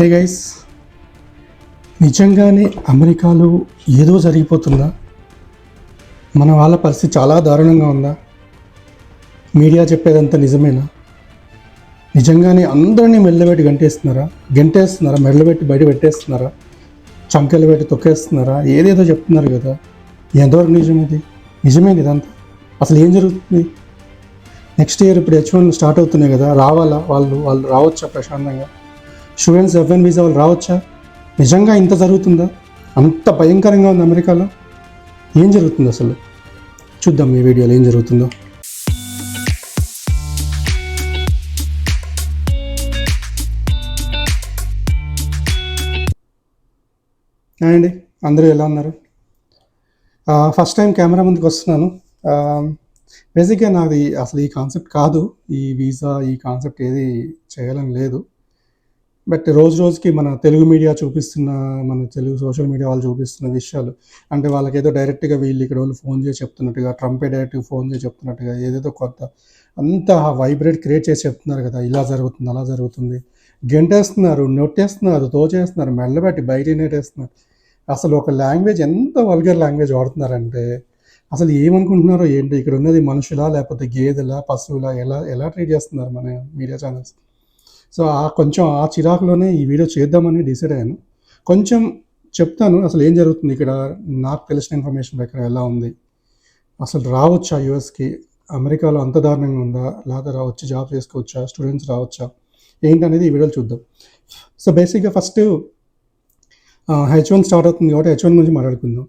Hey guys నిజంగానే అమెరికాలో ఏదో జరిగిపోతుందా? మన వాళ్ళ పరిస్థితి చాలా దారుణంగా ఉందా? మీడియా చెప్పేదంతా నిజమేనా? నిజంగానే అందరినీ మెల్లబెట్టి గంటేస్తున్నారా? గంటేస్తున్నారా? మెల్లబెట్టి బయట పెట్టేస్తున్నారా? చంకెలు పెట్టి తొక్కేస్తున్నారా? ఏదేదో చెప్తున్నారు కదా. ఎంతవరకు నిజం ఇది? నిజమేది ఇదంతా అసలు ఏం జరుగుతుంది? నెక్స్ట్ ఇయర్ ఇప్పుడు హెచ్ వన్ స్టార్ట్ అవుతున్నాయి కదా. రావాలా? వాళ్ళు వాళ్ళు రావచ్చా ప్రశాంతంగా? స్టూడెంట్స్ ఎఫ్ఎన్ వీసా వాళ్ళు రావచ్చా? నిజంగా ఇంత జరుగుతుందా? అంత భయంకరంగా ఉంది అమెరికాలో? ఏం జరుగుతుంది అసలు? చూద్దాం ఈ వీడియోలో ఏం జరుగుతుందో. అండి అందరూ ఎలా ఉన్నారు? ఫస్ట్ టైం కెమెరా ముందుకు వస్తున్నాను. బేసిక్గా నాది అసలు ఈ కాన్సెప్ట్ కాదు. ఈ వీసా ఈ కాన్సెప్ట్ ఏది చేయాలని లేదు. బట్ రోజు రోజుకి మన తెలుగు మీడియా చూపిస్తున్న మన తెలుగు సోషల్ మీడియా వాళ్ళు చూపిస్తున్న విషయాలు అంటే వాళ్ళకి ఏదో డైరెక్ట్గా వీళ్ళు ఇక్కడ వాళ్ళు ఫోన్ చేసి చెప్తున్నట్టుగా ట్రంపే డైరెక్ట్గా ఫోన్ చేసి చెప్తున్నట్టుగా ఏదేదో కొత్త అంత వైబ్రేట్ క్రియేట్ చేసి చెప్తున్నారు కదా ఇలా జరుగుతుంది అలా జరుగుతుంది. గెంటేస్తున్నారు నొట్టేస్తున్నారు తోచేస్తున్నారు మెల్లబెట్టి బయట నెట్టేస్తున్నారు. అసలు ఒక లాంగ్వేజ్ ఎంత వల్గర్ లాంగ్వేజ్ వాడుతున్నారంటే అసలు ఏమనుకుంటున్నారో ఏంటి ఇక్కడ ఉన్నది మనుషులా లేకపోతే గేదెలా పశువులా ఎలా ఎలా ట్రీట్ చేస్తున్నారు మన మీడియా ఛానల్స్? సో ఆ కొంచెం ఆ చిరాకులోనే ఈ వీడియో చేద్దామని డిసైడ్ అయ్యాను. కొంచెం చెప్తాను అసలు ఏం జరుగుతుంది ఇక్కడ? నాకు తెలిసిన ఇన్ఫర్మేషన్ ప్రకారం ఎలా ఉంది? అసలు రావచ్చా యూఎస్కి? అమెరికాలో అంత దారుణంగా ఉందా? లేదా రావచ్చు? జాబ్ చేసుకోవచ్చా? స్టూడెంట్స్ రావచ్చా? ఏంటనేది ఈ వీడియోలో చూద్దాం. సో బేసిక్గా ఫస్ట్ హెచ్ వన్ స్టార్ట్ అవుతుంది కాబట్టి హెచ్ వన్ గురించి మాట్లాడుకుందాం.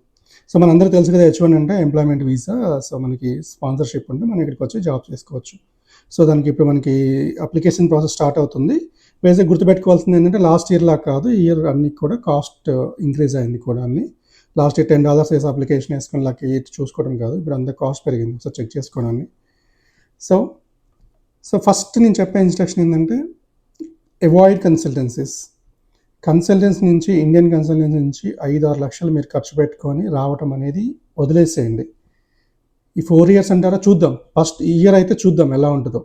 సో మనందరూ తెలుసు కదా హెచ్ వన్ అంటే ఎంప్లాయ్మెంట్ వీసా. సో మనకి స్పాన్సర్షిప్ ఉంటే మనం ఇక్కడికి వచ్చి జాబ్ చేసుకోవచ్చు. సో దానికి ఇప్పుడు మనకి అప్లికేషన్ ప్రాసెస్ స్టార్ట్ అవుతుంది. బేసిక్ గుర్తుపెట్టుకోవాల్సింది ఏంటంటే లాస్ట్ ఇయర్ లా కాదు ఈ ఇయర్ అన్ని కూడా కాస్ట్ uh, ఇంక్రీజ్ అయింది కూడా అన్ని. లాస్ట్ ఇయర్ టెన్ డాలర్స్ వేసి అప్లికేషన్ వేసుకొని ఇయర్ చూసుకోవడం కాదు ఇప్పుడు అంత కాస్ట్ పెరిగింది సో చెక్ చేసుకోవడాన్ని. సో సో ఫస్ట్ నేను చెప్పే ఇన్స్ట్రక్షన్ ఏంటంటే అవాయిడ్ కన్సల్టెన్సీస్ కన్సల్టెన్సీ నుంచి ఇండియన్ కన్సల్టెన్సీ నుంచి ఐదు ఆరు లక్షలు మీరు ఖర్చు పెట్టుకొని రావటం అనేది వదిలేసేయండి. ఈ ఫోర్ ఇయర్స్ అంటారా? చూద్దాం. ఫస్ట్ ఇయర్ అయితే చూద్దాం ఎలా ఉంటుందో.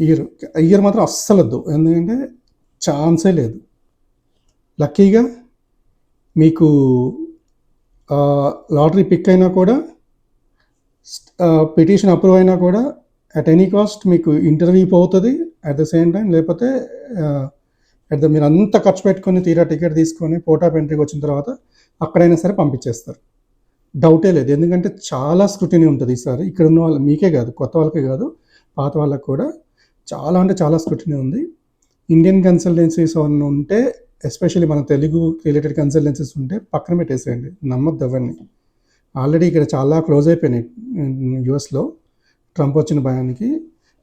ఇయర్ ఇయర్ మాత్రం అస్సలు వద్దు ఎందుకంటే ఛాన్సే లేదు. లక్కీగా మీకు లాటరీ పిక్ అయినా కూడా పిటిషన్ అప్రూవ్ అయినా కూడా అట్ ఎనీ కాస్ట్ మీకు ఇంటర్వ్యూ పోతుంది. అట్ ద సేమ్ టైం లేకపోతే అట్ ద మీరు అంత ఖర్చు పెట్టుకొని తీరా టికెట్ తీసుకొని పోటా ఎంట్రీకి వచ్చిన తర్వాత అక్కడైనా సరే పంపించేస్తారు. డౌటే లేదు. ఎందుకంటే చాలా స్క్రూటినీ ఉంటుంది ఈసారి. ఇక్కడ ఉన్న వాళ్ళు మీకే కాదు కొత్త వాళ్ళకే కాదు పాత వాళ్ళకి కూడా చాలా అంటే చాలా స్క్రూటినీ ఉంది. ఇండియన్ కన్సల్టెన్సీస్ ఏమన్నా ఉంటే ఎస్పెషల్లీ మన తెలుగు రిలేటెడ్ కన్సల్టెన్సీస్ ఉంటే పక్కన పెట్టేసేయండి. నమ్మద్దు ఎవరిని ఆల్రెడీ ఇక్కడ చాలా క్లోజ్ అయిపోయినాయి యుఎస్లో. ట్రంప్ వచ్చిన భయానికి.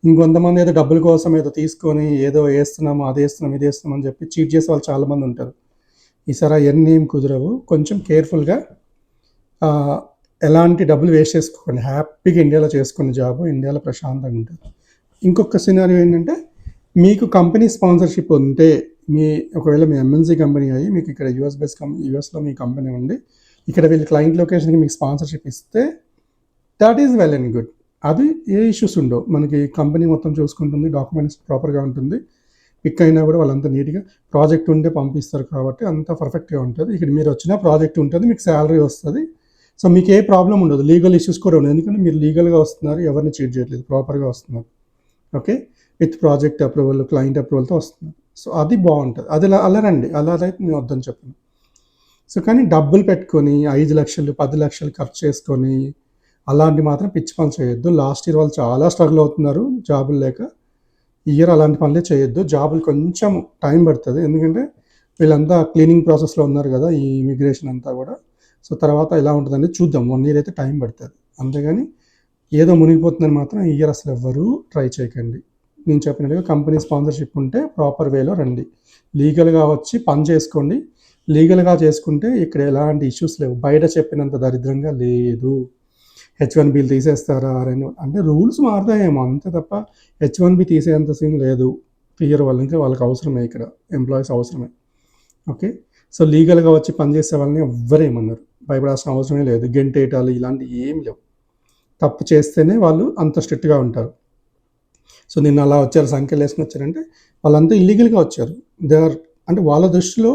ఇంకొంతమంది ఏదో డబ్బుల కోసం ఏదో తీసుకొని ఏదో వేస్తున్నాము అది వేస్తున్నాం ఇది వేస్తున్నాం అని చెప్పి చీట్ చేసే వాళ్ళు చాలామంది ఉంటారు. ఈసారి అవన్నీ ఏం కుదరవు. కొంచెం కేర్ఫుల్గా ఎలాంటి డబ్బులు వేస్ట్ చేసుకోకండి. హ్యాపీగా ఇండియాలో చేసుకున్న జాబ్ ఇండియాలో ప్రశాంతంగా ఉంటుంది. ఇంకొక సినారీ ఏంటంటే మీకు కంపెనీ స్పాన్సర్షిప్ ఉంటే మీ ఒకవేళ మీ ఎంఎన్సీ కంపెనీ అయ్యి మీకు ఇక్కడ యూఎస్ బేస్ కంపెనీ యూఎస్లో మీ కంపెనీ ఉండి ఇక్కడ వీళ్ళు క్లయింట్ లొకేషన్కి మీకు స్పాన్సర్షిప్ ఇస్తే that is well and good అది ఏ ఇష్యూస్ ఉండవు. మనకి కంపెనీ మొత్తం చూసుకుంటుంది డాక్యుమెంట్స్ ప్రాపర్గా ఉంటుంది. పిక్ అయినా కూడా వాళ్ళంతా నీట్గా ప్రాజెక్ట్ ఉంటే పంపిస్తారు కాబట్టి అంత పర్ఫెక్ట్గా ఉంటుంది. ఇక్కడ మీరు వచ్చిన ప్రాజెక్ట్ ఉంటుంది మీకు శాలరీ వస్తుంది. సో మీకు ఏ ప్రాబ్లం ఉండదు. లీగల్ ఇష్యూస్ కూడా ఉండదు ఎందుకంటే మీరు లీగల్గా వస్తున్నారు. ఎవరిని చీట్ చేయట్లేదు. ప్రాపర్గా వస్తున్నారు. Okay? With project approval client అప్రూవల్తో వస్తున్నారు. సో అది బాగుంటుంది. అది అలా అలా రండి. అలా అయితే నేను వద్దని చెప్పను. సో కానీ డబ్బులు పెట్టుకొని ఐదు లక్షలు పది లక్షలు ఖర్చు చేసుకొని అలాంటి మాత్రం పిచ్చి పనులు చేయొద్దు. లాస్ట్ ఇయర్ వాళ్ళు చాలా స్ట్రగుల్ అవుతున్నారు జాబులు లేక. ఇయర్ అలాంటి పనులే చేయొద్దు. జాబులు కొంచెం టైం పడుతుంది. ఎందుకంటే వీళ్ళంతా క్లీనింగ్ ప్రాసెస్లో ఉన్నారు కదా ఈ ఇమిగ్రేషన్ అంతా కూడా. సో తర్వాత ఎలా ఉంటుందని చూద్దాం. వన్ ఇయర్ అయితే టైం పడుతుంది. అంతేగాని ఏదో మునిగిపోతుందని మాత్రం ఈ ఇయర్ అసలు ఎవ్వరూ ట్రై చేయకండి. నేను చెప్పినట్టుగా కంపెనీ స్పాన్సర్షిప్ ఉంటే ప్రాపర్ వేలో రండి. లీగల్గా వచ్చి పని చేసుకోండి. లీగల్గా చేసుకుంటే ఇక్కడ ఎలాంటి ఇష్యూస్ లేవు. బయట చెప్పినంత దరిద్రంగా లేదు. హెచ్ వన్ బిల్ తీసేస్తారా అని అంటే రూల్స్ మారుతాయేమో అంతే తప్ప హెచ్ వన్ బి తీసేంత సీన్ లేదు. క్లియర్ వాళ్ళకి వాళ్ళకి అవసరమే ఇక్కడ. ఎంప్లాయీస్ అవసరమే. ఓకే సో లీగల్గా వచ్చి పనిచేసే వాళ్ళని ఎవ్వరేమన్నారు భయపడాల్సిన అవసరమే లేదు. గెంటేయటాలు ఇలాంటివి ఏం లేవు. తప్పు చేస్తేనే వాళ్ళు అంత స్ట్రిక్ట్గా ఉంటారు. సో నిన్న అలా వచ్చారు సంఖ్యలు వేసుకుని వచ్చారంటే వాళ్ళంతా ఇల్లీగల్గా వచ్చారు. దే ఆర్ అంటే వాళ్ళ దృష్టిలో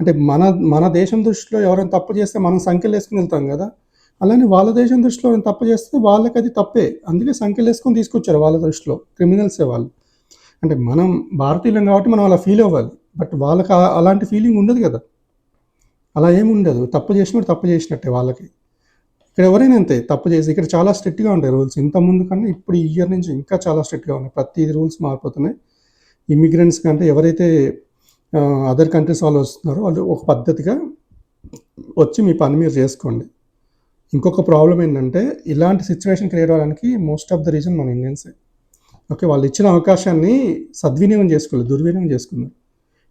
అంటే మన మన దేశం దృష్టిలో ఎవరైనా తప్పు చేస్తే మనం సంఖ్యలు వేసుకుని వెళ్తాం కదా. అలానే వాళ్ళ దేశం దృష్టిలో ఎవరైనా తప్పు చేస్తే వాళ్ళకి అది తప్పే. అందుకే సంఖ్యలు వేసుకొని తీసుకొచ్చారు వాళ్ళ దృష్టిలో క్రిమినల్సే వాళ్ళు. అంటే మనం భారతీయులం కాబట్టి మనం అలా ఫీల్ అవ్వాలి. బట్ వాళ్ళకి అలాంటి ఫీలింగ్ ఉండదు కదా. అలా ఏముండదు. తప్పు చేసినప్పుడు తప్పు చేసినట్టే వాళ్ళకి. ఇక్కడ ఎవరైనా అంతే తప్పు చేసి ఇక్కడ చాలా స్ట్రిక్ట్గా ఉంటాయి రూల్స్. ఇంత ముందు కన్నా ఇప్పుడు ఈ ఇయర్ నుంచి ఇంకా చాలా స్ట్రిక్ట్గా ఉన్నాయి. ప్రతి రూల్స్ మారిపోతున్నాయి. ఇమిగ్రెంట్స్ కంటే ఎవరైతే అదర్ కంట్రీస్ వాళ్ళు వస్తున్నారో వాళ్ళు ఒక పద్ధతిగా వచ్చి మీ పని మీరు చేసుకోండి. ఇంకొక ప్రాబ్లం ఏంటంటే ఇలాంటి సిచ్యువేషన్ క్రియేట్ అవ్వడానికి మోస్ట్ ఆఫ్ ద రీజన్ మన ఇండియన్సే. ఓకే వాళ్ళు ఇచ్చిన అవకాశాన్ని సద్వినియోగం చేసుకోలేదు దుర్వినియోగం చేసుకున్నారు.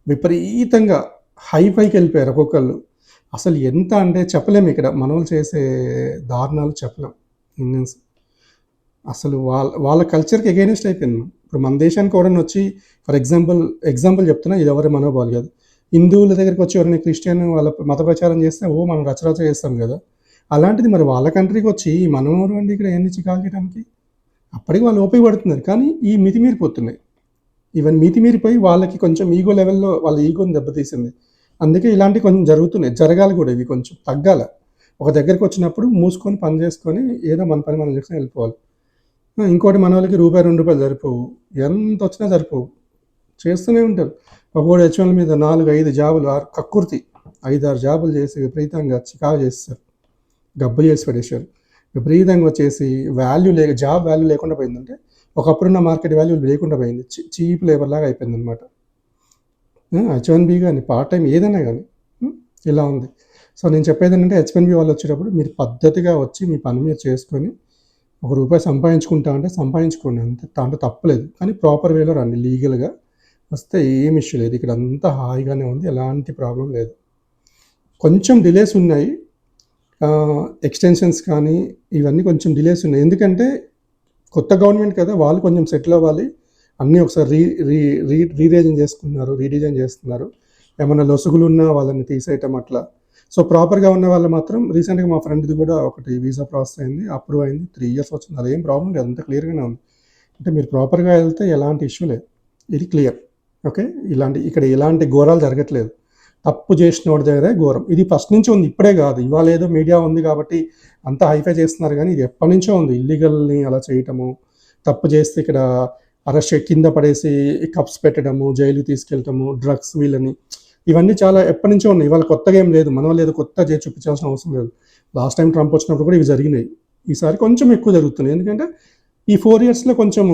విపరీతంగా హై పైకి వెళ్ళిపోయారు ఒక్కొక్కళ్ళు. అసలు ఎంత అంటే చెప్పలేము ఇక్కడ. మనోళ్ళు చేసే దారుణాలు చెప్పలేం. ఇండియన్స్. అసలు వాళ్ళ వాళ్ళ కల్చర్కి ఎగైనెస్ట్ అయిపోయింది ఇప్పుడు మన దేశానికి ఎవరైనా వచ్చి ఫర్ ఎగ్జాంపుల్ ఎగ్జాంపుల్ చెప్తున్నా ఇది ఎవరి మనోభావాలు కాదు. హిందువుల దగ్గరికి వచ్చి ఎవరైనా క్రిస్టియన్ వాళ్ళ మత ప్రచారం చేస్తే ఓ మనం రచరచ చేస్తాం కదా. అలాంటిది మరి వాళ్ళ కంట్రీకి వచ్చి మనం అండి ఇక్కడ ఎన్ని చికాలు చేయడానికి అప్పటికి వాళ్ళు ఉపయోగపడుతున్నారు కానీ ఈ మితిమీరిపోతున్నాయి. ఈవెన్ మితిమీరిపోయి వాళ్ళకి కొంచెం ఈగో లెవెల్లో వాళ్ళ ఈగోని దెబ్బతీసింది. అందుకే ఇలాంటివి కొంచెం జరుగుతున్నాయి. జరగాలి కూడా ఇవి కొంచెం. తగ్గాల. ఒక దగ్గరికి వచ్చినప్పుడు మూసుకొని పని చేసుకొని ఏదో మన పని మనం చేసుకొని వెళ్ళిపోవాలి. ఇంకోటి మన వాళ్ళకి రూపాయి రెండు రూపాయలు సరిపోవు. ఎంత వచ్చినా సరిపోవు. చేస్తూనే ఉంటారు. ఒకటి హెచ్ఎల్ మీద నాలుగు ఐదు జాబులు ఆరు కక్కుర్తి ఐదు ఆరు జాబులు చేసి విపరీతంగా చికాకు చేస్తారు. గబ్బు చేసి పడేశారు విపరీతంగా వచ్చేసి వాల్యూ లేక జాబ్ వాల్యూ లేకుండా పోయిందంటే ఒకప్పుడున్న మార్కెట్ వాల్యూ లేకుండా పోయింది. చీప్ లేబర్ లాగా అయిపోయింది అనమాట హెచ్ వన్ బి కానీ పార్ట్ టైం ఏదైనా కానీ ఇలా ఉంది. సో నేను చెప్పేది ఏంటంటే హెచ్ వన్ బి వాళ్ళు వచ్చేటప్పుడు మీరు పద్ధతిగా వచ్చి మీ పని మీరు చేసుకొని ఒక రూపాయి సంపాదించుకుంటా అంటే సంపాదించుకోండి అంతే దాంట్లో తప్పలేదు కానీ ప్రాపర్ వేలో రండి లీగల్గా వస్తే ఏం ఇష్యూ లేదు. ఇక్కడ అంతా హాయిగానే ఉంది ఎలాంటి ప్రాబ్లం లేదు. కొంచెం డిలేస్ ఉన్నాయి. ఎక్స్టెన్షన్స్ కానీ ఇవన్నీ కొంచెం డిలేస్ ఉన్నాయి. ఎందుకంటే కొత్త గవర్నమెంట్ కదా వాళ్ళు కొంచెం సెటిల్ అవ్వాలి. అన్నీ ఒకసారి రీ రీ రీ రీరేజన్ చేసుకున్నారు రీడిజైన్ చేస్తున్నారు. ఏమైనా లొసుగులు ఉన్నా వాళ్ళని తీసేయటం అట్లా. సో ప్రాపర్గా ఉన్న వాళ్ళు మాత్రం రీసెంట్గా మా ఫ్రెండ్ది కూడా ఒకటి వీసా ప్రాసెస్ అయింది అప్రూవ్ అయింది త్రీ ఇయర్స్ వచ్చింది. అదేం ప్రాబ్లం లేదు అంత క్లియర్గానే ఉంది. అంటే మీరు ప్రాపర్గా వెళ్తే ఎలాంటి ఇష్యూ లేదు. ఇది క్లియర్. ఓకే? ఇలాంటి ఇక్కడ ఎలాంటి ఘోరాలు జరగట్లేదు. తప్పు చేసిన వాడి దగ్గరే ఘోరం. ఇది ఫస్ట్ నుంచి ఉంది ఇప్పుడే కాదు. ఇవాళ ఏదో మీడియా ఉంది కాబట్టి అంతా హైఫై చేస్తున్నారు కానీ ఇది ఎప్పటి నుంచో ఉంది. ఇల్లీగల్ని అలా చేయటము తప్పు చేస్తే ఇక్కడ అరెస్ట్ కింద పడేసి కప్స్ పెట్టడము జైలుకి తీసుకెళ్ళటము డ్రగ్స్ వీళ్ళని. ఇవన్నీ చాలా ఎప్పటి నుంచో ఉన్నాయి. ఇవాళ కొత్తగా ఏం లేదు. మనం లేదు కొత్త చేసి చూపించాల్సిన అవసరం లేదు. లాస్ట్ టైం ట్రంప్ వచ్చినప్పుడు కూడా ఇవి జరిగినాయి. ఈసారి కొంచెం ఎక్కువ జరుగుతున్నాయి. ఎందుకంటే ఈ ఫోర్ ఇయర్స్లో కొంచెం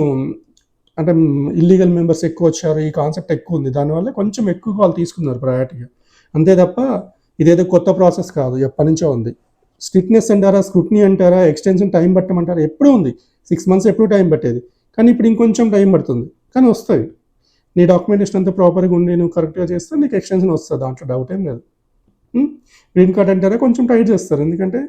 అంటే ఇల్లీగల్ మెంబర్స్ ఎక్కువ వచ్చారు. ఈ కాన్సెప్ట్ ఎక్కువ ఉంది. దానివల్ల కొంచెం ఎక్కువ వాళ్ళు తీసుకున్నారు ప్రయారిటీగా అంతే తప్ప ఇదేదో కొత్త ప్రాసెస్ కాదు. ఎప్పటి నుంచో ఉంది. స్ట్రిక్ట్నెస్ అంటారా? స్క్రూట్నీ అంటారా? ఎక్స్టెన్షన్ టైం పట్టమంటారా? ఎప్పుడూ ఉంది. సిక్స్ మంత్స్ ఎప్పుడు టైం పట్టేది. కానీ ఇప్పుడు ఇంకొంచెం టైం పడుతుంది. కానీ వస్తాయి. నీ డాక్యుమెంటేషన్ అంతా ప్రాపర్గా ఉండి నువ్వు కరెక్ట్గా చేస్తే నీకు ఎక్స్టెన్షన్ వస్తుంది. దాంట్లో డౌట్ ఏం లేదు. గ్రీన్ కార్డ్ అంటారా? కొంచెం టైట్ చేస్తారు. ఎందుకంటే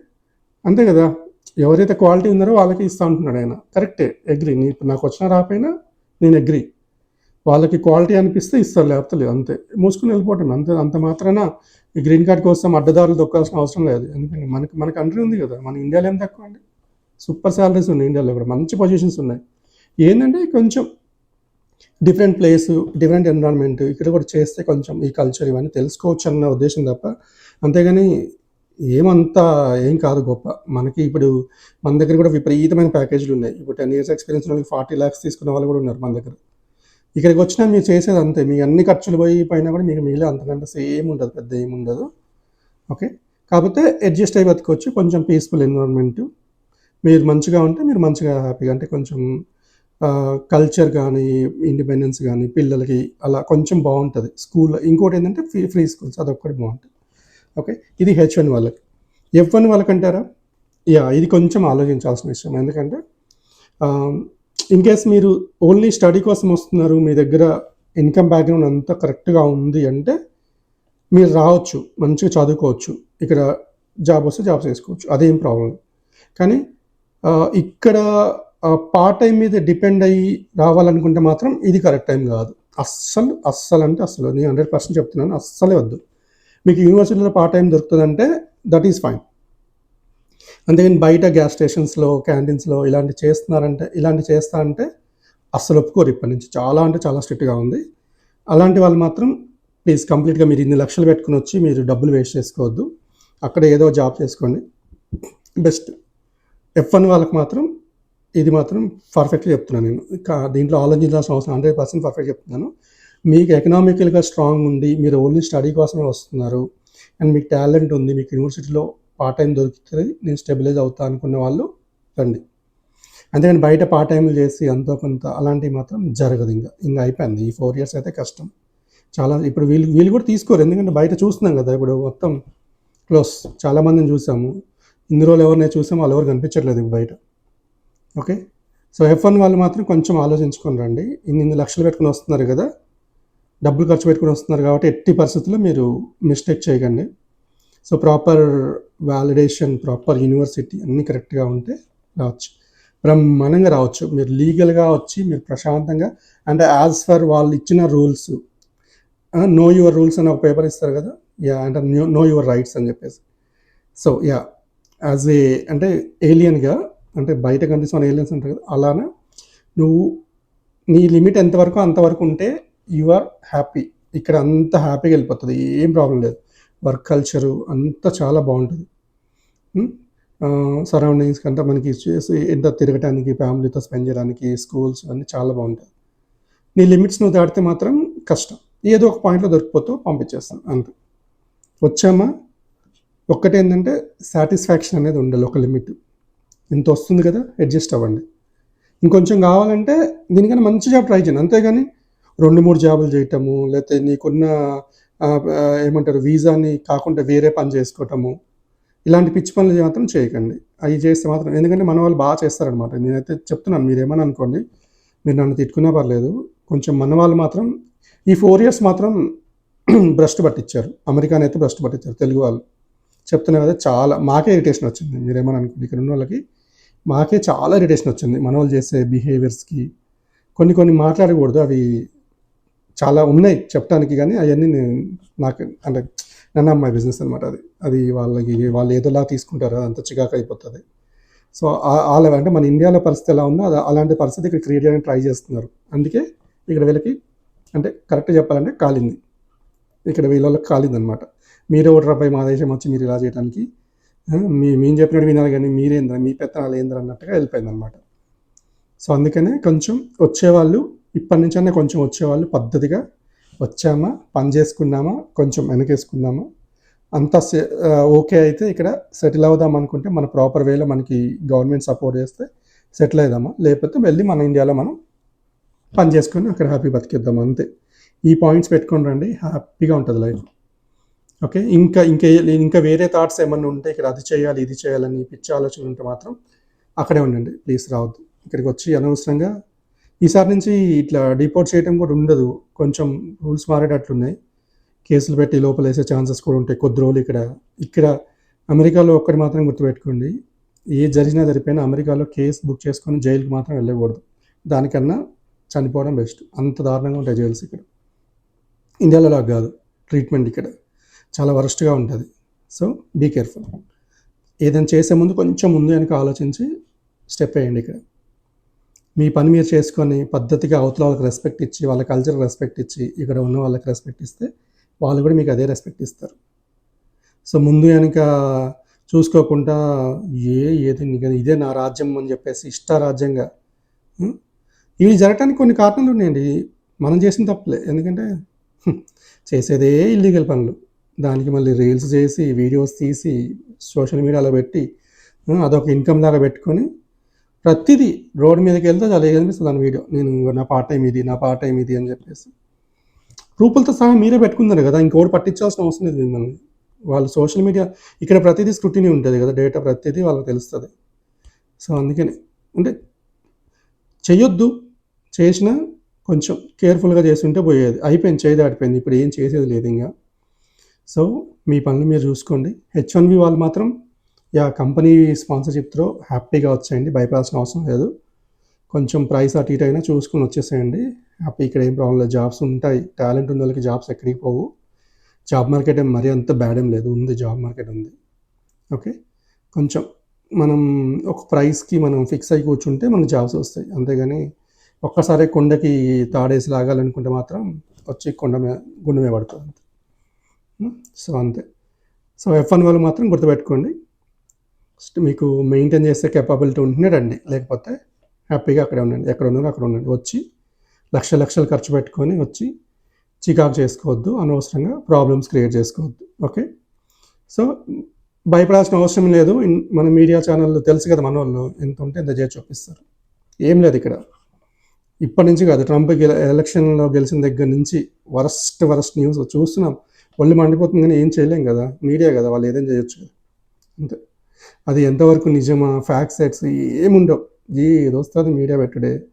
అంతే కదా. ఎవరైతే క్వాలిటీ ఉన్నారో వాళ్ళకి ఇస్తా ఉంటున్నాడు ఆయన. కరెక్టే. అగ్రి నీ నాకు వచ్చినా రాకపోయినా నేను అగ్రి వాళ్ళకి క్వాలిటీ అనిపిస్తే ఇస్తారు. లేకపోతే లేదు. అంతే. మూసుకుని వెళ్ళిపోవటం. అంతే. అంత మాత్రాన ఈ గ్రీన్ కార్డ్ కోసం అడ్డదారులు దొక్కాల్సిన అవసరం లేదు. ఎందుకంటే మనకి మన కంట్రీ ఉంది కదా. మన ఇండియాలో ఏం తక్కువ అండి? సూపర్ శాలరీస్ ఉన్నాయి ఇండియాలో కూడా. మంచి పొజిషన్స్ ఉన్నాయి. ఏంటంటే కొంచెం డిఫరెంట్ ప్లేస్ డిఫరెంట్ ఎన్విరాన్మెంట్ ఇక్కడ కూడా చేస్తే కొంచెం ఈ కల్చర్ ఇవన్నీ తెలుసుకోవచ్చు అన్న ఉద్దేశం తప్ప అంతేగాని ఏమంతా ఏం కాదు గొప్ప. మనకి ఇప్పుడు మన దగ్గర కూడా విపరీతమైన ప్యాకేజీలు ఉన్నాయి. ఇప్పుడు టెన్ ఇయర్స్ ఎక్స్పీరియన్స్ వాళ్ళకి ఫార్టీ ల్యాక్స్ తీసుకున్న వాళ్ళు కూడా ఉన్నారు మన దగ్గర. ఇక్కడికి వచ్చినా మీరు చేసేది అంతే. మీ అన్ని ఖర్చులు పోయి పైన కూడా మీకు మిగిలిన అంతకంటే సేమ్ ఉండదు. పెద్ద ఏమి ఉండదు. ఓకే కాకపోతే అడ్జస్ట్ అయ్యి బతకొచ్చు. కొంచెం పీస్ఫుల్ ఎన్విరాన్మెంట్ మీరు మంచిగా ఉంటే మీరు మంచిగా హ్యాపీగా అంటే కొంచెం కల్చర్ కానీ ఇండిపెండెన్స్ కానీ పిల్లలకి అలా కొంచెం బాగుంటుంది స్కూల్లో ఇంకోటి ఏంటంటే ఫ్రీ ఫ్రీ స్కూల్స్ అదొక్కటి బాగుంటుంది ఓకే ఇది హెచ్ వన్ వాళ్ళకి. ఎఫ్ వన్ వాళ్ళకంటారా? యా ఇది కొంచెం ఆలోచించాల్సిన విషయం. ఎందుకంటే ఇన్ కేస్ మీరు ఓన్లీ స్టడీ కోసం వస్తున్నారు మీ దగ్గర ఇన్కమ్ బ్యాక్గ్రౌండ్ అంతా కరెక్ట్గా ఉంది అంటే మీరు రావచ్చు మంచిగా చదువుకోవచ్చు. ఇక్కడ జాబ్ వస్తే జాబ్ చేసుకోవచ్చు. అదేం ప్రాబ్లం కానీ ఇక్కడ పార్ట్ టైం మీద డిపెండ్ అయ్యి రావాలనుకుంటే మాత్రం ఇది కరెక్ట్ టైం కాదు. అస్సలు అస్సలు అంటే అస్సలు నేను హండ్రెడ్ పర్సెంట్ చెప్తున్నాను అస్సలే వద్దు. మీకు యూనివర్సిటీలో పార్ట్ టైం దొరుకుతుందంటే దట్ ఈస్ ఫైన్ అంతేగాని బయట గ్యాస్ స్టేషన్స్లో క్యాంటీన్స్లో ఇలాంటి చేస్తున్నారంటే ఇలాంటి చేస్తా అంటే అస్సలు ఒప్పుకోరు ఇప్పటి నుంచి. చాలా అంటే చాలా స్ట్రిక్ట్గా ఉంది. అలాంటి వాళ్ళు మాత్రం ప్లీజ్ కంప్లీట్గా మీరు ఇన్ని లక్షలు పెట్టుకుని వచ్చి మీరు డబ్బులు వేస్ట్ చేసుకోవద్దు. అక్కడ ఏదో జాబ్ చేసుకోండి. బెస్ట్ ఎఫ్ వన్ వాళ్ళకి మాత్రం ఇది మాత్రం పర్ఫెక్ట్గా చెప్తున్నాను నేను. ఇంకా దీంట్లో ఆలోచించాల్సిన అవసరం హండ్రెడ్ పర్సెంట్ పర్ఫెక్ట్ చెప్తున్నాను. మీకు ఎకనామికల్గా స్ట్రాంగ్ ఉండి మీరు ఓన్లీ స్టడీ కోసమే వస్తున్నారు. అండ్ మీకు టాలెంట్ ఉంది మీకు యూనివర్సిటీలో పార్ట్ టైం దొరుకుతుంది నేను స్టెబిలైజ్ అవుతా అనుకున్న వాళ్ళు రండి. అంతేకాని బయట పార్ట్ టైంలు చేసి అంతో కొంత అలాంటివి మాత్రం జరగదు ఇంకా. ఇంకా అయిపోయింది. ఈ ఫోర్ ఇయర్స్ అయితే కష్టం. చాలా ఇప్పుడు వీళ్ళు వీళ్ళు కూడా తీసుకోరు. ఎందుకంటే బయట చూస్తున్నాం కదా ఇప్పుడు మొత్తం క్లోజ్ చాలామందిని చూసాము. ఇన్ని రోజులు ఎవరినైనా చూసాము వాళ్ళు ఎవరు కనిపించట్లేదు ఇప్పుడు బయట. ఓకే? సో ఎఫ్ వన్ వాళ్ళు మాత్రం కొంచెం ఆలోచించుకొని రండి. ఇన్ని ఇన్ని లక్షలు పెట్టుకుని వస్తున్నారు కదా. డబ్బులు ఖర్చు పెట్టుకుని వస్తున్నారు కాబట్టి ఎట్టి పరిస్థితుల్లో మీరు మిస్టేక్ చేయకండి. So proper validation proper university అన్నీ కరెక్ట్గా ఉంటే రావచ్చు. బ్రహ్మాండంగా రావచ్చు. మీరు లీగల్గా వచ్చి మీరు ప్రశాంతంగా అంటే యాజ్ ఫర్ వాళ్ళు ఇచ్చిన రూల్స్ నో యువర్ రూల్స్ అని ఒక పేపర్ ఇస్తారు కదా. యా అంటే నో యువర్ రైట్స్ అని చెప్పేసి. సో యా యాజ్ ఏ అంటే ఏలియన్గా అంటే బయట కనిపిస్తున్న ఏలియన్స్ అంటారు కదా అలానే? నువ్వు నీ లిమిట్ ఎంతవరకు అంతవరకు ఉంటే యు ఆర్ హ్యాపీ ఇక్కడ అంత హ్యాపీగా వెళ్ళిపోతుంది ఏం ప్రాబ్లం లేదు. వర్క్ కల్చరు అంతా చాలా బాగుంటుంది. సరౌండింగ్స్ కంటే మనకి చేసి ఎంత తిరగటానికి ఫ్యామిలీతో స్పెండ్ చేయడానికి స్కూల్స్ అన్నీ చాలా బాగుంటాయి. నీ లిమిట్స్ నువ్వు దాటితే మాత్రం కష్టం. ఏదో ఒక పాయింట్లో దొరికిపోతావు పంపించేస్తాను అంతే. వచ్చామా? ఒక్కటేంటంటే సాటిస్ఫాక్షన్ అనేది ఉండాలి ఒక లిమిట్ ఇంత వస్తుంది కదా అడ్జస్ట్ అవ్వండి. ఇంకొంచెం కావాలంటే దీనికన్నా మంచి జాబ్ ట్రై చేయండి. అంతేగాని రెండు మూడు జాబులు చేయటము లేకపోతే నీకున్న ఏమంటారు వీసాని కాకుండా వేరే పని చేసుకోవటము ఇలాంటి పిచ్చి పనులు మాత్రం చేయకండి. అవి చేస్తే మాత్రం ఎందుకంటే మన వాళ్ళు బాగా చేస్తారనమాట నేనైతే చెప్తున్నాను మీరేమని అనుకోండి మీరు నన్ను తిట్టుకున్నా పర్లేదు కొంచెం మన వాళ్ళు మాత్రం ఈ ఫోర్ ఇయర్స్ మాత్రం బ్రష్ పట్టించారు. అమెరికాని అయితే బ్రష్ పట్టించారు తెలుగు వాళ్ళు. చెప్తున్నా కదా చాలా మాకే ఇరిటేషన్ వచ్చింది. మీరేమని ఏమని అనుకోండి ఇక్కడ ఉన్న వాళ్ళకి మాకే చాలా ఇరిటేషన్ వచ్చింది. మన వాళ్ళు చేసే బిహేవియర్స్కి కొన్ని కొన్ని మాట్లాడకూడదు. అవి చాలా ఉన్నాయి చెప్పడానికి కానీ అవన్నీ నేను నాకు అంటే నన్ను అమ్మాయి బిజినెస్ అనమాట అది. అది వాళ్ళకి వాళ్ళు ఏదోలా తీసుకుంటారు అంత చికాకు అయిపోతుంది. సో అలా అంటే మన ఇండియాలో పరిస్థితి ఎలా ఉందో అది అలాంటి పరిస్థితి ఇక్కడ క్రియేట్ చేయడానికి ట్రై చేస్తున్నారు. అందుకే ఇక్కడ వీళ్ళకి అంటే కరెక్ట్గా చెప్పాలంటే కాలింది. ఇక్కడ వీళ్ళ వాళ్ళకి కాలింది అనమాట మీరే ఓటర్పై మా దేశం వచ్చి మీరు ఇలా చేయడానికి మీ మేము చెప్పినట్టు వినాలి కానీ మీరేంద్ర మీ పెత్తనాలు ఏంద్ర అన్నట్టుగా వెళ్ళిపోయింది అనమాట సో అందుకనే కొంచెం వచ్చేవాళ్ళు ఇప్పటి నుంచైనా కొంచెం వచ్చేవాళ్ళు పద్ధతిగా వచ్చామా పని చేసుకున్నామా కొంచెం వెనకేసుకున్నామా అంతా ఓకే అయితే ఇక్కడ సెటిల్ అవుదాం అనుకుంటే మన ప్రాపర్ వేలో మనకి గవర్నమెంట్ సపోర్ట్ చేస్తే సెటిల్ అవుదామా లేకపోతే వెళ్ళి మన ఇండియాలో మనం పని చేసుకొని అక్కడ హ్యాపీ బతికేద్దాం అంతే. ఈ పాయింట్స్ పెట్టుకుని రండి హ్యాపీగా ఉంటుంది లైఫ్. ఓకే? ఇంకా ఇంకా ఇంకా వేరే థాట్స్ ఏమన్నా ఉంటే ఇక్కడ అది చేయాలి ఇది చేయాలని పిచ్చి ఆలోచన ఉంటే మాత్రం అక్కడే ఉండండి. ప్లీజ్ రావద్దు. ఇక్కడికి వచ్చి అనవసరంగా ఈసారి నుంచి ఇట్లా డిపోర్ట్ చేయడం కూడా ఉండదు. కొంచెం రూల్స్ మారేటట్లున్నాయి. కేసులు పెట్టి లోపల వేసే ఛాన్సెస్ కూడా ఉంటాయి. కొద్ది రోజులు ఇక్కడ ఇక్కడ అమెరికాలో ఒక్కటి మాత్రం గుర్తుపెట్టుకోండి. ఏ జరిగినా జరిపోయినా అమెరికాలో కేసు బుక్ చేసుకొని జైలుకి మాత్రం వెళ్ళకూడదు. దానికన్నా చనిపోవడం బెస్ట్. అంత దారుణంగా ఉంటాయి జైల్స్ ఇక్కడ. ఇండియాలో లాగా కాదు. ట్రీట్మెంట్ ఇక్కడ. చాలా వరస్ట్గా ఉంటుంది. సో బీ కేర్ఫుల్ ఏదైనా చేసే ముందు కొంచెం ముందు వెనక ఆలోచించి స్టెప్ వేయండి ఇక్కడ. మీ పని మీరు చేసుకొని పద్ధతిగా అవతల వాళ్ళకి రెస్పెక్ట్ ఇచ్చి వాళ్ళ కల్చర్ రెస్పెక్ట్ ఇచ్చి ఇక్కడ ఉన్న వాళ్ళకి రెస్పెక్ట్ ఇస్తే వాళ్ళు కూడా మీకు అదే రెస్పెక్ట్ ఇస్తారు. సో ముందు వెనక చూసుకోకుండా ఏ ఏది ఇదే నా రాజ్యం అని చెప్పేసి ఇష్టారాజ్యంగా రాజ్యంగా ఇవి జరగటానికి కొన్ని కారణాలు ఉన్నాయండి. మనం చేసిన తప్పులే. ఎందుకంటే చేసేదే ఇల్లీగల్ పనులు. దానికి మళ్ళీ రీల్స్ చేసి వీడియోస్ తీసి సోషల్ మీడియాలో పెట్టి అదొక ఇన్కమ్ లాగా పెట్టుకొని ప్రతిదీ రోడ్ మీదకి వెళ్తే చాలా కనిపిస్తుంది దాని వీడియో. నేను నా పార్ట్ టైం ఇది నా పార్ట్ టైం ఇది అని చెప్పేసి. రూపులతో సహా మీరే పెట్టుకున్నారు కదా ఇంకోటి పట్టించాల్సిన అవసరం లేదు మిమ్మల్ని. వాళ్ళు సోషల్ మీడియా ఇక్కడ ప్రతిదీ స్క్రూటినీ ఉంటుంది కదా డేటా ప్రతిదీ వాళ్ళకి తెలుస్తుంది. సో అందుకని అంటే చేయొద్దు చేసినా కొంచెం కేర్ఫుల్గా చేస్తుంటే పోయేది. అయిపోయింది చేయి దాటిపోయింది ఇప్పుడు ఏం చేసేది లేదు ఇంకా సో మీ పనులు మీరు చూసుకోండి. హెచ్ వన్ బి వాళ్ళు మాత్రం యా కంపెనీ స్పాన్సర్షిప్తో హ్యాపీగా వచ్చేయండి. భయపడాల్సిన అవసరం లేదు. కొంచెం ప్రైస్ అటు ఇటు అయినా చూసుకొని వచ్చేసేయండి. హ్యాపీ ఇక్కడ ఏం ప్రాబ్లం లేదు. జాబ్స్ ఉంటాయి. టాలెంట్ ఉన్న వాళ్ళకి జాబ్స్ ఎక్కడికి పోవు. జాబ్ మార్కెట్ ఏం మరీ అంత బ్యాడ్ ఏం లేదు. ఉంది జాబ్ మార్కెట్ ఉంది. ఓకే? కొంచెం మనం ఒక ప్రైస్కి మనం ఫిక్స్ అయి కూర్చుంటే మనకు జాబ్స్ వస్తాయి. అంతేగాని ఒక్కసారి కొండకి తాడేసి లాగాలనుకుంటే మాత్రం వచ్చి కొండ మీద గుండె మీద పడుతుంది. Hmm? సో అంతే. సో ఎఫ్ వన్ వాళ్ళు మాత్రం గుర్తుపెట్టుకోండి. ఫస్ట్ మీకు మెయింటైన్ చేసే కెపాబిలిటీ ఉంటేనే రండి. లేకపోతే హ్యాపీగా అక్కడే ఉండండి. ఎక్కడ ఉన్నారో అక్కడ ఉండండి. వచ్చి లక్ష లక్షలు ఖర్చు పెట్టుకొని వచ్చి చికాకు చేసుకోవద్దు. అనవసరంగా ప్రాబ్లమ్స్ క్రియేట్ చేసుకోవద్దు. ఓకే సో భయపడాల్సిన అవసరం లేదు. మన మీడియా ఛానల్ తెలుసు కదా మన వాళ్ళు ఎంత ఉంటే ఎంత చేసి చూపిస్తారు. ఏం లేదు ఇక్కడ. ఇప్పటి నుంచి కాదు. ట్రంప్ గెల- ఎలక్షన్లో గెలిచిన దగ్గర నుంచి వరస్ట్ వరస్ట్ న్యూస్ చూస్తున్నాం. ఒళ్ళు మండిపోతుంది కానీ ఏం చేయలేం కదా. మీడియా కదా వాళ్ళు ఏదైనా చేయొచ్చు కదా. అంతే. అది ఎంతవరకు నిజమా ఫ్యాక్ట్ సెట్స్ ఏముండవు. ఏది వస్తుంది మీడియా పెట్టుడే.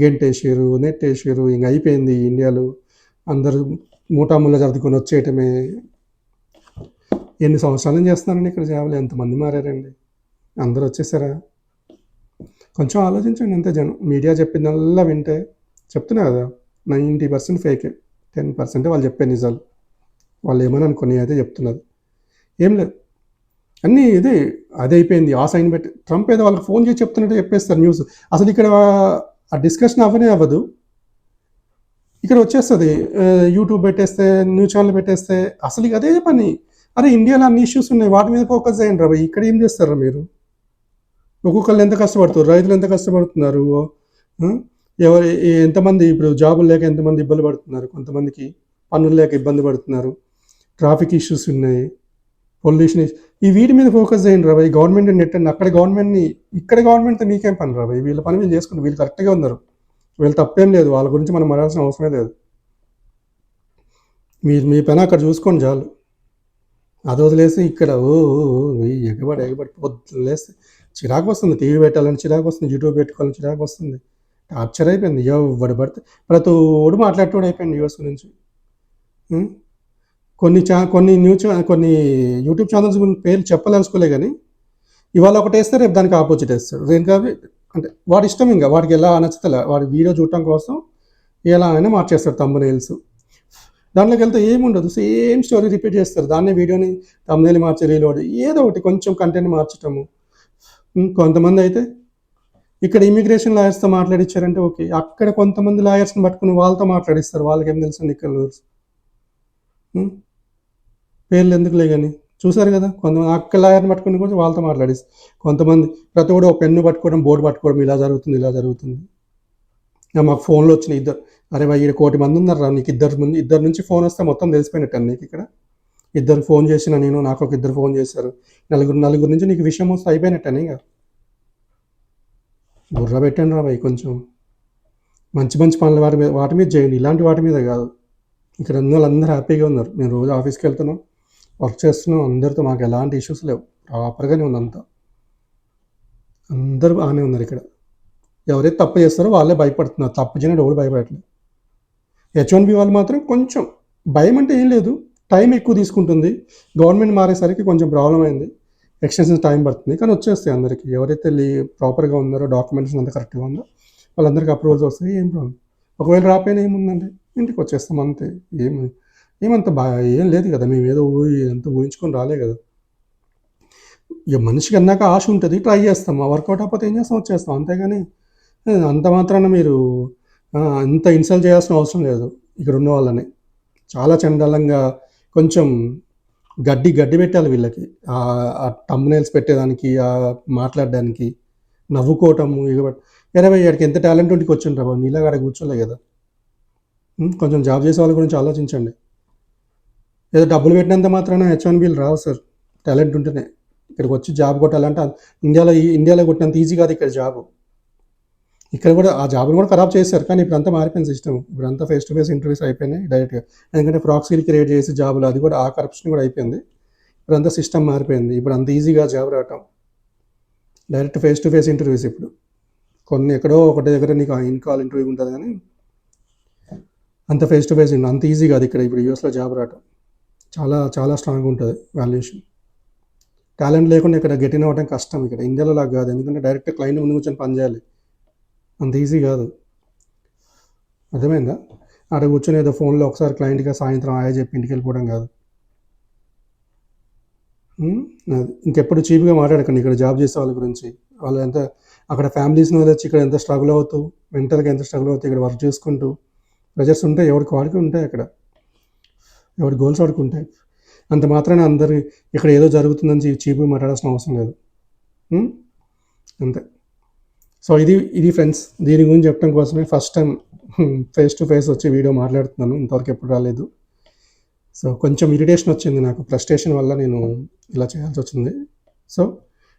గెంటేసారు నెట్ వేసారు ఇంక అయిపోయింది ఇండియాలో. అందరూ మూటాముళ్ళ జరుపుకొని వచ్చేయటమే. ఎన్ని సంవత్సరాలు చేస్తున్నారండి ఇక్కడ జాబులు? ఎంతమంది మారారండి? అందరూ వచ్చేసారా? కొంచెం ఆలోచించండి అంతే జనం. మీడియా చెప్పిందల్లా వింటే చెప్తున్నా కదా నైంటీ పర్సెంట్ ఫేకే. టెన్ పర్సెంట్ వాళ్ళు చెప్పే నిజాలు. వాళ్ళు ఏమని అనుకుని అయితే చెప్తున్నారు ఏం లేదు. అన్నీ ఇది అది అయిపోయింది. ఆ సైన్ పెట్టి ట్రంప్ ఏదో వాళ్ళకి ఫోన్ చేసి చెప్తున్నట్టు చెప్పేస్తారు న్యూస్ అసలు ఇక్కడ ఆ డిస్కషన్ అవ్వనే అవ్వదు. ఇక్కడ వచ్చేస్తుంది. యూట్యూబ్ పెట్టేస్తే న్యూస్ ఛానల్ పెట్టేస్తే అసలు అదే పని. అరే ఇండియాలో అన్ని ఇష్యూస్ ఉన్నాయి. వాటి మీద ఫోకస్ చేయండి రా ఇక్కడ ఏం చేస్తారా మీరు? ఒక్కొక్కళ్ళు ఎంత కష్టపడుతున్నారు? రైతులు ఎంత కష్టపడుతున్నారు? ఎవరు ఎంతమంది ఇప్పుడు జాబులు లేక ఎంతమంది ఇబ్బంది పడుతున్నారు? కొంతమందికి పనులు లేక ఇబ్బంది పడుతున్నారు. ట్రాఫిక్ ఇష్యూస్ ఉన్నాయి పొల్యూషన్ ఈ వీటి మీద ఫోకస్ చేయండి రాబాయ్ గవర్నమెంట్ నెట్టండి అక్కడ గవర్నమెంట్ని ఇక్కడ గవర్నమెంట్తో మీకేం పని రాబాయ్ వీళ్ళ పని వీళ్ళు చేసుకుంటారు వీళ్ళు కరెక్ట్గా ఉన్నారు. వీళ్ళు తప్పేం లేదు వాళ్ళ గురించి మనం మరాల్సిన అవసరమే లేదు. మీరు మీ పని అక్కడ చూసుకోండి చాలు. అది వదిలేసి ఇక్కడ ఓ ఎగబడి ఎగబడి పొద్దులేస్తే చిరాకు వస్తుంది. టీవీ పెట్టాలని చిరాకు వస్తుంది యూట్యూబ్ పెట్టుకోవాలని చిరాకు వస్తుంది. టార్చర్ అయిపోయింది. ఎవడు పడితే ప్రతి ఓడు మాట్లాడేటోడు అయిపోయింది యూఎస్ గురించి. కొన్ని చా కొన్ని న్యూస్ కొన్ని యూట్యూబ్ ఛానల్స్ గురించి పేర్లు చెప్పలేసుకోలే కానీ ఇవాళ ఒకటి వేస్తే రేపు దానికి ఆపోజిట్ వేస్తాడు. దేనికి అంటే వాడి ఇష్టం ఇంకా వాడికి ఎలా నచ్చుతలే వాడి వీడియో చూడటం కోసం ఎలా అయినా మార్చేస్తాడు తమ్మునేల్స్ దాంట్లోకి వెళ్తే ఏముండదు సేమ్ స్టోరీ రిపీట్ చేస్తారు. దాన్నే వీడియోని తమ్మునేలు మార్చి రీలోడ్ ఏదో ఒకటి కొంచెం కంటెంట్ మార్చటము. కొంతమంది అయితే ఇక్కడ ఇమిగ్రేషన్ లాయర్స్తో మాట్లాడించారంటే ఓకే అక్కడ కొంతమంది లాయర్స్ని పట్టుకుని వాళ్ళతో మాట్లాడిస్తారు. వాళ్ళకి ఏం తెలుసు ఇక్కడ రూల్స్ పేర్లు ఎందుకులే కానీ చూసారు కదా? కొంతమంది అక్క లాయర్ని పట్టుకుని కూడా వాళ్ళతో మాట్లాడేసి కొంతమంది ప్రతి ఒక్కడు ఒక పెన్ను పట్టుకోవడం బోర్డు పట్టుకోవడం ఇలా జరుగుతుంది ఇలా జరుగుతుంది. మాకు ఫోన్లో వచ్చిన ఇద్దరు అరే భయ్ కోటి మంది ఉన్నారు రా నీకు ఇద్దరు ముందు ఇద్దరు నుంచి ఫోన్ వస్తే మొత్తం తెలిసిపోయినట్టు నీకు ఇక్కడ. ఇద్దరు ఫోన్ చేసిన నేను నాకు ఒక ఇద్దరు ఫోన్ చేశారు. నలుగురు నలుగురు నుంచి నీకు విషయం వస్తే అయిపోయినట్టని ఇక. బుర్ర పెట్టండి రా భయ్ కొంచెం. మంచి మంచి పనులు వాటి మీద వాటి మీద చేయండి. ఇలాంటి వాటి మీద కాదు. ఇక్కడ ఉన్న వాళ్ళందరూ హ్యాపీగా ఉన్నారు. నేను రోజు ఆఫీస్కి వెళ్తున్నాను వర్క్ చేస్తున్నాం అందరితో మాకు ఎలాంటి ఇష్యూస్ లేవు. ప్రాపర్గానే ఉంది అంతా. అందరూ బాగానే ఉన్నారు ఇక్కడ. ఎవరైతే తప్పు చేస్తారో వాళ్ళే భయపడుతున్నారు. తప్పు చేయడం ఎవరు భయపడట్లేదు. హెచ్ వన్ బి వాళ్ళు మాత్రం కొంచెం భయం అంటే ఏం లేదు. టైం ఎక్కువ తీసుకుంటుంది. గవర్నమెంట్ మారేసరికి కొంచెం ప్రాబ్లం అయింది. ఎక్స్టెన్షన్ టైం పడుతుంది. కానీ వచ్చేస్తాయి అందరికీ. ఎవరైతే లీ ప్రాపర్గా ఉన్నారో డాక్యుమెంట్స్ అంతా కరెక్ట్గా ఉందో వాళ్ళందరికీ అప్రూవల్స్ వస్తాయి. ఏం ప్రాబ్లం ఒకవేళ రాపోయినా ఏముందండి? ఇంటికి వచ్చేస్తాం అంతే. ఏమి ఏమంత బా ఏం లేదు కదా మేము ఏదో ఊహి అంత ఊహించుకొని రాలే కదా. ఇక మనిషికి అన్నాక ఆశ ఉంటుంది ట్రై చేస్తాం. ఆ వర్కౌట్ అయిపోతే ఏం చేస్తాం? వచ్చేస్తాం. అంతేగాని అంత మాత్రాన మీరు అంత ఇన్సల్ట్ చేయాల్సిన అవసరం లేదు ఇక్కడ ఉన్న వాళ్ళని. చాలా చండాలంగా కొంచెం గడ్డి గడ్డి పెట్టాలి వీళ్ళకి. ఆ టమ్నైల్స్ పెట్టేదానికి ఆ మాట్లాడడానికి నవ్వుకోవటము ఇక ఇరవై ఏడుకి ఎంత టాలెంట్ ఉంటే వచ్చిండ్రా బాబు నీలాగా కూర్చోలే కదా. కొంచెం జాబ్ చేసే వాళ్ళ గురించి ఆలోచించండి. ఏదో డబ్బులు పెట్టినంత మాత్రాన హెచ్ వన్ బీలు రావు సార్. టాలెంట్ ఉంటేనే. ఇక్కడికి వచ్చి జాబ్ కొట్టాలంటే ఇండియాలో ఈ- ఇండియాలో కొట్టినంత ఈజీ కాదు ఇక్కడ జాబ్ ఇక్కడ కూడా ఆ జాబ్ని కూడా ఖరాబ్ చేశారు. కానీ ఇప్పుడు అంతా మారిపోయింది సిస్టమ్ ఇప్పుడు అంతా ఫేస్ టు ఫేస్ ఇంటర్వ్యూస్ అయిపోయినాయి డైరెక్ట్గా ఎందుకంటే ప్రాక్సీలు క్రియేట్ చేసి జాబులు అది కూడా ఆ కరప్షన్ కూడా అయిపోయింది. ఇప్పుడు అంతా సిస్టమ్ మారిపోయింది. ఇప్పుడు అంత ఈజీగా జాబ్ రావటం. Direct face to face interviews ఇప్పుడు. కొన్ని ఎక్కడో ఒకటి దగ్గర నీకు ఇన్ కాల్ ఇంటర్వ్యూ ఉంటుంది కానీ అంత ఫేస్ టు ఫేస్ అంత ఈజీ కాదు ఇక్కడ. ఇప్పుడు యూఎస్లో జాబ్ రావటం. చాలా చాలా స్ట్రాంగ్ ఉంటుంది వాల్యుయేషన్ టాలెంట్ లేకుండా ఇక్కడ గెటిన్ అవ్వడం కష్టం ఇక్కడ. ఇండియాలో లాగా కాదు. ఎందుకంటే డైరెక్ట్ క్లయింట్ ముందు కూర్చొని పని చేయాలి. అంత ఈజీ కాదు. అర్థమైందా? అక్కడ కూర్చొని ఏదో ఫోన్లో ఒకసారి క్లయింట్గా సాయంత్రం ఆయా చెప్పి ఇంటికి వెళ్ళిపోవడం కాదు. అది. ఇంకెప్పుడు చీప్గా మాట్లాడకండి. ఇక్కడ జాబ్ చేసే వాళ్ళ గురించి. వాళ్ళు ఎంత అక్కడ ఫ్యామిలీస్ని వచ్చి ఇక్కడ ఎంత స్ట్రగుల్ అవుతూ మెంటల్గా ఎంత స్ట్రగుల్ అవుతూ ఇక్కడ వర్క్ చేసుకుంటూ? ప్రెజర్స్ ఉంటాయి. ఎవరికి వాడికి ఉంటాయి అక్కడ. ఎవరి గోల్స్ ఆడుకుంటాయి అంత మాత్రాన అందరు ఇక్కడ ఏదో జరుగుతుందని చీపు మాట్లాడాల్సిన అవసరం లేదు. అంతే. సో ఇది ఇది ఫ్రెండ్స్ దీని గురించి చెప్పడం కోసమే first time face to face వచ్చి వీడియో మాట్లాడుతున్నాను. ఇంతవరకు ఎప్పుడు రాలేదు. సో కొంచెం ఇరిటేషన్ వచ్చింది నాకు. ఫ్రస్ట్రేషన్ వల్ల నేను ఇలా చేయాల్సి వచ్చింది. సో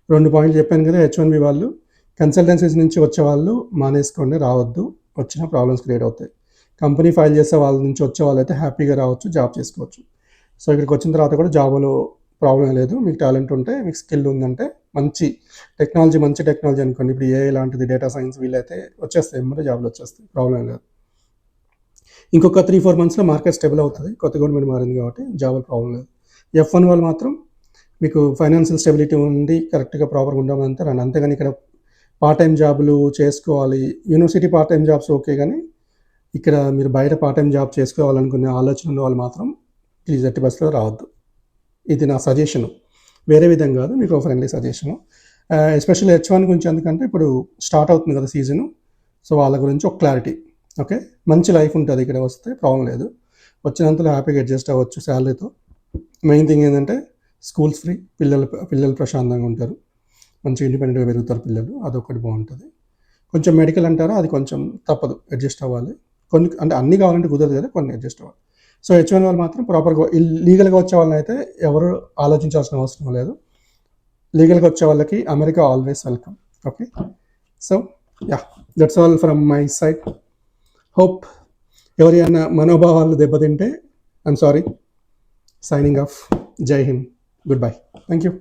రెండు పాయింట్లు చెప్పాను కదా హెచ్ వన్ బి వాళ్ళు. కన్సల్టెన్సీస్ నుంచి వచ్చే వాళ్ళు మానేసుకోండి రావద్దు. వచ్చిన ప్రాబ్లమ్స్ క్రియేట్ అవుతాయి. కంపెనీ ఫైల్ చేసే వాళ్ళ నుంచి వచ్చే వాళ్ళు అయితే హ్యాపీగా రావచ్చు జాబ్ చేసుకోవచ్చు. సో ఇక్కడికి వచ్చిన తర్వాత కూడా జాబ్లో ప్రాబ్లం లేదు. మీకు టాలెంట్ ఉంటే మీకు స్కిల్ ఉందంటే మంచి టెక్నాలజీ మంచి టెక్నాలజీ అనుకోండి. ఇప్పుడు ఏ లాంటిది డేటా సైన్స్ వీళ్ళైతే వచ్చేస్తాయి. ఎమ్మటే జాబ్లు వచ్చేస్తాయి. ప్రాబ్లం లేదు. ఇంకొక త్రీ ఫోర్ మంత్స్లో మార్కెట్ స్టేబుల్ అవుతుంది. కొత్త గవర్నమెంట్ మారింది కాబట్టి జాబ్లు ప్రాబ్లం లేదు. ఎఫ్ వన్ వాళ్ళు మాత్రం మీకు ఫైనాన్షియల్ స్టెబిలిటీ ఉంది కరెక్ట్గా ప్రాపర్గా ఉండమని రండి. అంతేగాని ఇక్కడ పార్ట్ టైం జాబులు చేసుకోవాలి. University part time jobs okay కానీ ఇక్కడ మీరు బయట పార్ట్ టైం జాబ్ చేసుకోవాలనుకునే ఆలోచన ఉన్న వాళ్ళు మాత్రం ప్లీజ్ ఎట్టి బస్సులో రావద్దు. ఇది నా సజెషను వేరే విధంగా కాదు మీకు friendly suggestion especially H one గురించి ఎందుకంటే ఇప్పుడు స్టార్ట్ అవుతుంది కదా సీజను సో వాళ్ళ గురించి ఒక క్లారిటీ ఓకే మంచి లైఫ్ ఉంటుంది ఇక్కడ వస్తే ప్రాబ్లం లేదు. వచ్చినంతలో హ్యాపీగా అడ్జస్ట్ అవ్వచ్చు శాలరీతో మెయిన్ థింగ్ ఏంటంటే స్కూల్స్ ఫ్రీ పిల్లలు పిల్లలు ప్రశాంతంగా ఉంటారు. మంచి ఇండిపెండెంట్గా పెరుగుతారు పిల్లలు అదొకటి బాగుంటుంది. కొంచెం మెడికల్ అంటారా అది కొంచెం తప్పదు. అడ్జస్ట్ అవ్వాలి. కొన్ని అంటే అన్ని కావాలంటే కుదరదు కదా కొన్ని అడ్జస్ట్ అవ్వాలి. సో హెచ్ వన్ వాళ్ళు మాత్రం ప్రాపర్గా లీగల్గా వచ్చే వాళ్ళని అయితే ఎవరు ఆలోచించాల్సిన అవసరం లేదు. లీగల్గా వచ్చే వాళ్ళకి America always welcome okay so yeah that's all from my side hope ఎవరైనా మనోభావాలు దెబ్బతింటే I'm sorry signing off Jai Hind goodbye thank you